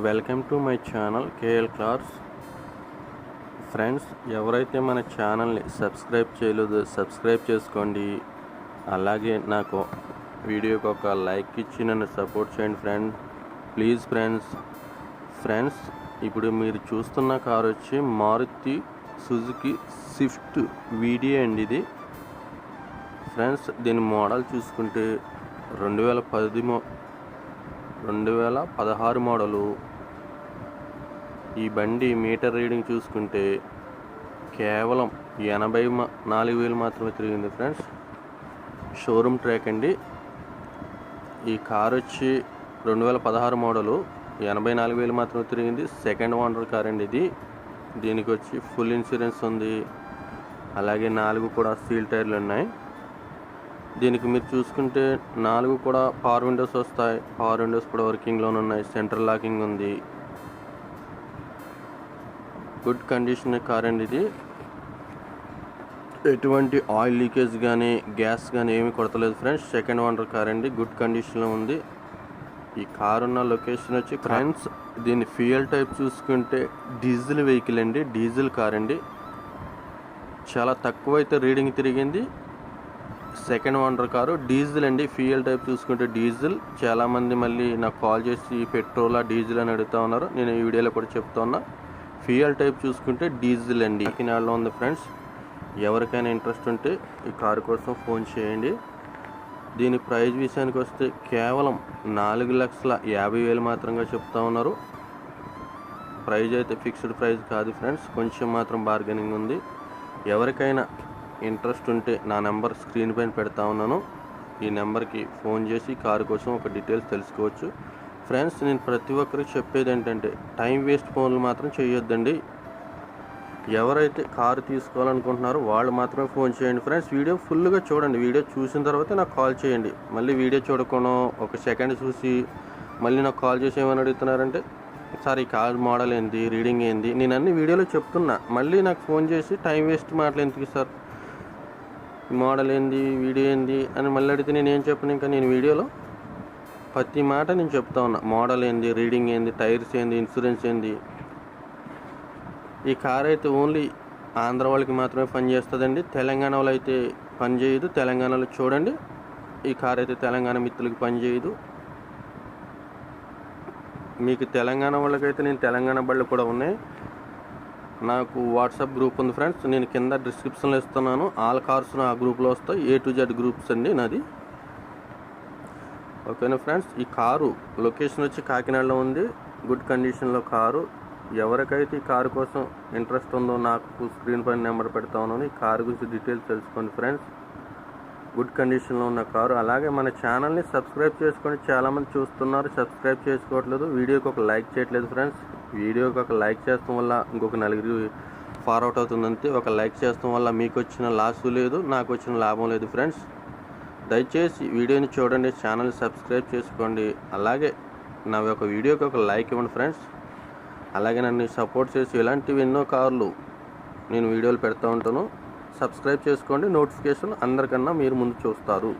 Welcome to my channel KL క్లార్స్. Friends ఎవరైతే మన ఛానల్ని సబ్స్క్రైబ్ చేయలేదో సబ్స్క్రైబ్ చేసుకోండి. అలాగే నాకు వీడియోకి ఒక లైక్ ఇచ్చి నన్ను సపోర్ట్ చేయండి ఫ్రెండ్. Please friends. ఫ్రెండ్స్ ఇప్పుడు మీరు చూస్తున్న కారు వచ్చి మారుతి సుజుకి స్విఫ్ట్ వీడియో అండి ఇది. ఫ్రెండ్స్ దీని మోడల్ చూసుకుంటే రెండు వేల పదిమో రెండు వేల పదహారు మోడలు. ఈ బండి మీటర్ రీడింగ్ చూసుకుంటే కేవలం ఎనభై నాలుగు వేలు మాత్రమే తిరిగింది ఫ్రెండ్స్. షోరూమ్ ట్రాక్ అండి. ఈ కార్ వచ్చి రెండు వేల పదహారు మోడలు ఎనభై నాలుగు వేలు మాత్రమే తిరిగింది. సెకండ్ ఓనర్ కార్ అండి ఇది. దీనికి వచ్చి ఫుల్ ఇన్సూరెన్స్ ఉంది. అలాగే నాలుగు కూడా సీల్ టైర్లు ఉన్నాయి. దీనికి మీరు చూసుకుంటే నాలుగు కూడా పవర్ విండోస్ వస్తాయి. పవర్ విండోస్ కూడా వర్కింగ్లోనే ఉన్నాయి. సెంట్రల్ లాకింగ్ ఉంది. గుడ్ కండిషన్ కార్ అండి ఇది. ఎటువంటి ఆయిల్ లీకేజ్ కానీ గ్యాస్ కానీ ఏమీ కొడతలేదు ఫ్రెండ్స్ సెకండ్ ఓనర్ కార్ అండి. గుడ్ కండిషన్లో ఉంది. ఈ కార్ ఉన్న లొకేషన్ వచ్చి ఫ్రెండ్స్ దీని ఫ్యూయల్ టైప్ చూసుకుంటే డీజిల్ వెహికల్ అండి. డీజిల్ కార్ అండి. చాలా తక్కువ అయితే రీడింగ్ తిరిగింది. సెకండ్ ఓనర్ కారు డీజిల్ అండి. ఫ్యూయల్ టైప్ చూసుకుంటే డీజిల్. చాలామంది మళ్ళీ నాకు కాల్ చేసి పెట్రోలా డీజిల్ అని అడుగుతా ఉన్నారు. నేను ఈ వీడియోలో కూడా చెప్తా ఉన్నా. ఫ్యూయల్ టైప్ చూసుకుంటే డీజిల్ అండి. కాకినాడలో ఉంది ఫ్రెండ్స్. ఎవరికైనా ఇంట్రెస్ట్ ఉంటే ఈ కారు కోసం ఫోన్ చేయండి. దీని ప్రైజ్ విషయానికి వస్తే కేవలం నాలుగు లక్షల యాభై వేలు మాత్రంగా చెప్తా ఉన్నారు. ప్రైజ్ అయితే ఫిక్స్డ్ ప్రైజ్ కాదు ఫ్రెండ్స్. కొంచెం మాత్రం బార్గెనింగ్ ఉంది. ఎవరికైనా ఇంట్రెస్ట్ ఉంటే నా నెంబర్ స్క్రీన్ పైన పెడతా ఉన్నాను. ఈ నెంబర్కి ఫోన్ చేసి కారు కోసం ఒక డీటెయిల్స్ తెలుసుకోవచ్చు. ఫ్రెండ్స్ నేను ప్రతి ఒక్కరికి చెప్పేది ఏంటంటే టైం వేస్ట్ ఫోన్లు మాత్రం చేయొద్దండి. ఎవరైతే కారు తీసుకోవాలనుకుంటున్నారో వాళ్ళు మాత్రమే ఫోన్ చేయండి. ఫ్రెండ్స్ వీడియో ఫుల్గా చూడండి. వీడియో చూసిన తర్వాత నాకు కాల్ చేయండి. మళ్ళీ వీడియో చూడకుండా ఒక సెకండ్ చూసి మళ్ళీ నాకు కాల్ చేసి ఏమని అడుగుతున్నారంటే సార్ ఈ కార్ మోడల్ ఏంది? రీడింగ్ ఏంది? నేను అన్ని వీడియోలో చెప్తున్నా. మళ్ళీ నాకు ఫోన్ చేసి టైం వేస్ట్ మాటలు ఎందుకు సార్? మోడల్ ఏంది వీడియో ఏంది అని మళ్ళీ అడిగితే నేను ఏం చెప్పను? ఇంకా నేను వీడియోలో ప్రతి మాట నేను చెప్తా ఉన్నా. మోడల్ ఏంది రీడింగ్ ఏంది టైర్స్ ఏంది ఇన్సూరెన్స్ ఏంది? ఈ కార్ అయితే ఓన్లీ ఆంధ్ర వాళ్ళకి మాత్రమే పనిచేస్తుందండి వాళ్ళు అయితే పనిచేయదు తెలంగాణలో చూడండి. ఈ కార్ అయితే తెలంగాణ మిత్రులకి పనిచేయదు మీకు తెలంగాణ వాళ్ళకైతే నేను తెలంగాణ బళ్ళు కూడా ఉన్నాయి. నాకు వాట్సాప్ గ్రూప్ ఉంది ఫ్రెండ్స్. నేను కింద డిస్క్రిప్షన్లో ఇస్తున్నాను. ఆల్ కార్స్ ఆ గ్రూప్లో వస్తాయి. ఏ టు జెడ్ గ్రూప్స్ అండి నాది. ఓకేనా ఫ్రెండ్స్? ఈ కారు లొకేషన్ వచ్చి కాకినాడలో ఉంది. గుడ్ కండిషన్లో కారు. ఎవరికైతే ఈ కారు కోసం ఇంట్రెస్ట్ ఉందో నాకు స్క్రీన్ పైన నెంబర్ పెడతా ఉన్నాను. ఈ కారు గురించి డీటెయిల్స్ తెలుసుకోండి ఫ్రెండ్స్. గుడ్ కండిషన్లో ఉన్న కారు. అలాగే మన ఛానల్ని సబ్స్క్రైబ్ చేసుకొని చాలామంది చూస్తున్నారు. సబ్స్క్రైబ్ చేసుకోవట్లేదు. వీడియోకి ఒక లైక్ చేయట్లేదు ఫ్రెండ్స్. వీడియోకి ఒక లైక్ చేయడం వల్ల ఇంకొక నలుగురు ఫార్వర్డ్ అవుతుందంతే ఒక లైక్ చేయడం వల్ల మీకు వచ్చిన లాస్ లేదు నాకు వచ్చిన లాభం లేదు ఫ్రెండ్స్ దయచేసి వీడియోని చూడండి ఛానల్ సబ్స్క్రైబ్ చేసుకోండి. అలాగే నా యొక్క వీడియోకి ఒక లైక్ ఇవ్వండి ఫ్రెండ్స్ అలాగే నన్ను సపోర్ట్ చేసి ఇలాంటివి ఎన్నో కార్లు నేను వీడియోలు పెడతా ఉంటాను. సబ్స్క్రైబ్ చేసుకోండి నోటిఫికేషన్ అందరికన్నా మీరు ముందు చూస్తారు.